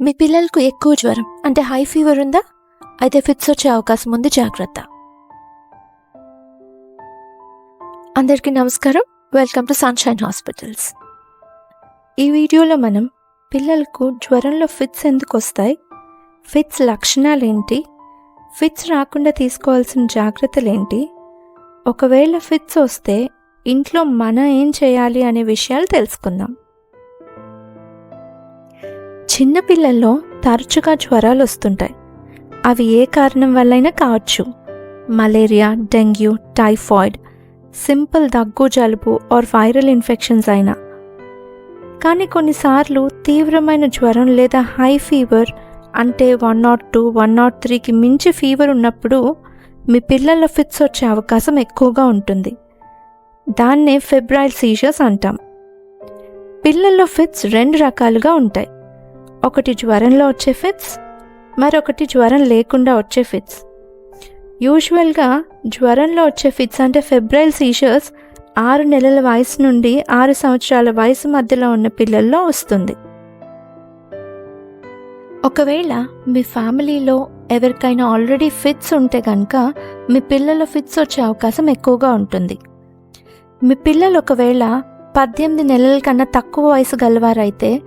మీ పిల్లలకు ఎక్కువ జ్వరం అంటే హై ఫీవర్ ఉందా? అయితే ఫిట్స్ వచ్చే అవకాశం ఉంది జాగ్రత్త. అందరికీ నమస్కారం. వెల్కమ్ టు సన్షైన్ హాస్పిటల్స్ ఈ వీడియోలో మనం పిల్లలకు జ్వరంలో ఫిట్స్ ఎందుకు వస్తాయి? ఫిట్స్ లక్షణాలు ఏంటి ఫిట్స్ రాకుండా తీసుకోవాల్సిన జాగ్రత్తలు ఏంటి ఒకవేళ ఫిట్స్ వస్తే ఇంట్లో మనం ఏం చేయాలి అనే విషయాలు తెలుసుకుందాం. చిన్నపిల్లల్లో తరచుగా జ్వరాలు వస్తుంటాయి. అవి ఏ కారణం వల్లైనా కావచ్చు. మలేరియా డెంగ్యూ టైఫాయిడ్ సింపుల్ దగ్గు జలుబు ఆర్ వైరల్ ఇన్ఫెక్షన్స్ అయినా. కానీ కొన్నిసార్లు తీవ్రమైన జ్వరం లేదా హై ఫీవర్ అంటే one not two one not త్రీకి మించి ఫీవర్ ఉన్నప్పుడు మీ పిల్లల ఫిట్స్ వచ్చే అవకాశం ఎక్కువగా ఉంటుంది. దాన్నే ఫెబ్రైల్ సీజర్స్ అంటాం. పిల్లల్లో ఫిట్స్ రెండు రకాలుగా ఉంటాయి. ఒకటి జ్వరంలో వచ్చే ఫిట్స్ మరొకటి జ్వరం లేకుండా వచ్చే ఫిట్స్ యూజువల్గా జ్వరంలో వచ్చే ఫిట్స్ అంటే ఫెబ్రైల్ సీషర్స్ ఆరు నెలల వయసు నుండి ఆరు సంవత్సరాల వయసు మధ్యలో ఉన్న పిల్లల్లో వస్తుంది. ఒకవేళ మీ ఫ్యామిలీలో ఎవరికైనా ఆల్రెడీ ఫిట్స్ ఉంటే కనుక మీ పిల్లల ఫిట్స్ వచ్చే అవకాశం ఎక్కువగా ఉంటుంది. మీ పిల్లలు ఒకవేళ పద్దెనిమిది నెలల కన్నా తక్కువ వయసు గలవారైతే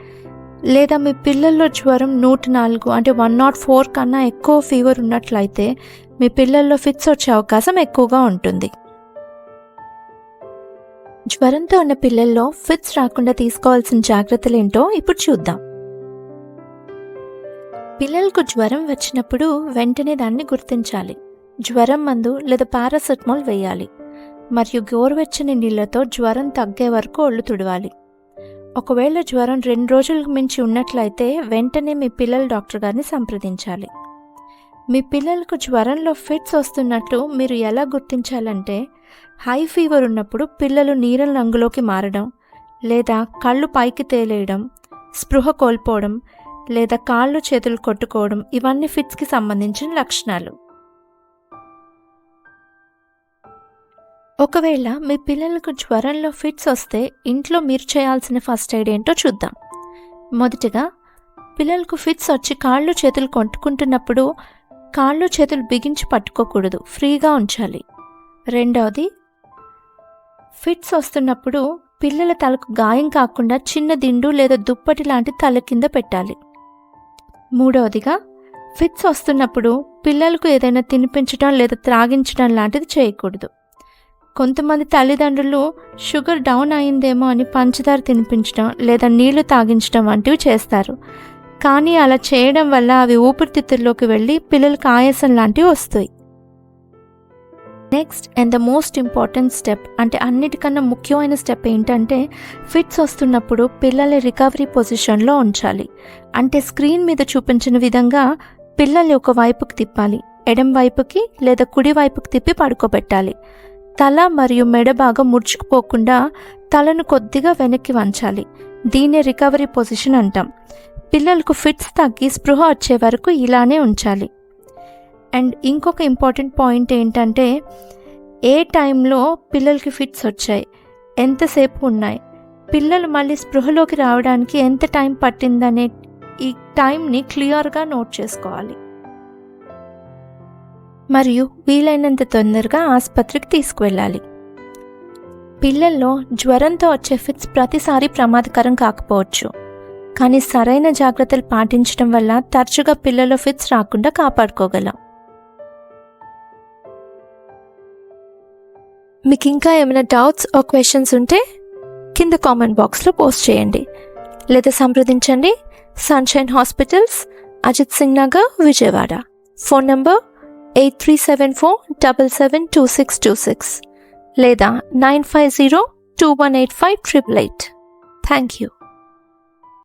లేదా మీ పిల్లల్లో జ్వరం నూట నాలుగు అంటే వన్ నాట్ ఫోర్ కన్నా ఎక్కువ ఫీవర్ ఉన్నట్లయితే మీ పిల్లల్లో ఫిట్స్ వచ్చే అవకాశం ఎక్కువగా ఉంటుంది. జ్వరంతో ఉన్న పిల్లల్లో ఫిట్స్ రాకుండా తీసుకోవాల్సిన జాగ్రత్తలు ఏంటో ఇప్పుడు చూద్దాం. పిల్లలకు జ్వరం వచ్చినప్పుడు వెంటనే దాన్ని గుర్తించాలి. జ్వరం మందు లేదా పారాసెటమాల్ వేయాలి. మరియు గోరువెచ్చని నీళ్ళతో జ్వరం తగ్గే వరకు ఒళ్ళు తుడవాలి. ఒకవేళ జ్వరం రెండు రోజులకు మించి ఉన్నట్లయితే వెంటనే మీ పిల్లల డాక్టర్ గారిని సంప్రదించాలి. మీ పిల్లలకు జ్వరంలో ఫిట్స్ వస్తున్నట్లు మీరు ఎలా గుర్తించాలంటే హై ఫీవర్ ఉన్నప్పుడు పిల్లలు నీలం రంగులోకి మారడం లేదా కళ్ళు పైకి తేలేయడం స్పృహ కోల్పోవడం లేదా కాళ్ళు చేతులు కొట్టుకోవడం ఇవన్నీ ఫిట్స్కి సంబంధించిన లక్షణాలు. ఒకవేళ మీ పిల్లలకు జ్వరంలో ఫిట్స్ వస్తే ఇంట్లో మీరు చేయాల్సిన ఫస్ట్ ఎయిడ్ ఏంటో చూద్దాం. మొదటిగా పిల్లలకు ఫిట్స్ వచ్చి కాళ్ళు చేతులు కొట్టుకుంటున్నప్పుడు కాళ్ళు చేతులు బిగించి పట్టుకోకూడదు ఫ్రీగా ఉంచాలి. రెండవది ఫిట్స్ వస్తున్నప్పుడు పిల్లల తలకు గాయం కాకుండా చిన్న దిండు లేదా దుప్పటి లాంటి తల కింద పెట్టాలి. మూడవదిగా ఫిట్స్ వస్తున్నప్పుడు పిల్లలకు ఏదైనా తినిపించడం లేదా త్రాగించడం లాంటిది చేయకూడదు. కొంతమంది తల్లిదండ్రులు షుగర్ డౌన్ అయిందేమో అని పంచదార తినిపించడం లేదా నీళ్ళు తాగించడం వంటివి చేస్తారు. కానీ అలా చేయడం వల్ల అవి ఊపిరితిత్తుల్లోకి వెళ్ళి పిల్లలకు ఆయాసం లాంటివి వస్తాయి. Next and the most important step అంటే అన్నిటికన్నా ముఖ్యమైన స్టెప్ ఏంటంటే ఫిట్స్ వస్తున్నప్పుడు పిల్లల్ని రికవరీ పొజిషన్లో ఉంచాలి. అంటే స్క్రీన్ మీద చూపించిన విధంగా పిల్లల్ని ఒక వైపుకి తిప్పాలి. ఎడం వైపుకి లేదా కుడి వైపుకి తిప్పి పడుకోబెట్టాలి. తల మరియు మెడ భాగం ముడుచుకుపోకుండా తలను కొద్దిగా వెనక్కి వంచాలి. దీన్ని రికవరీ పొజిషన్ అంటాం. పిల్లలకు ఫిట్స్ తగ్గి స్పృహ వచ్చే వరకు ఇలానే ఉంచాలి. అండ్ ఇంకొక ఇంపార్టెంట్ పాయింట్ ఏంటంటే ఏ టైంలో పిల్లలకి ఫిట్స్ వచ్చాయి? ఎంతసేపు ఉన్నాయి? పిల్లలు మళ్ళీ స్పృహలోకి రావడానికి ఎంత టైం పట్టిందనే ఈ టైంని క్లియర్గా నోట్ చేసుకోవాలి. మరియు వీలైనంత తొందరగా ఆసుపత్రికి తీసుకువెళ్ళాలి. పిల్లల్లో జ్వరంతో వచ్చే ఫిట్స్ ప్రతిసారి ప్రమాదకరం కాకపోవచ్చు. కానీ సరైన జాగ్రత్తలు పాటించడం వల్ల తరచుగా పిల్లల ఫిట్స్ రాకుండా కాపాడుకోగలం. మీకు ఇంకా ఏమైనా డౌట్స్ ఓ క్వశ్చన్స్ ఉంటే కింద కామెంట్ బాక్స్లో పోస్ట్ చేయండి. లేదా సంప్రదించండి. Sunshine hospitals Ajit Singh Nagar Vijayawada phone number eight three seven four double seven two six two six లేదా nine five zero two one eight five triple eight thank you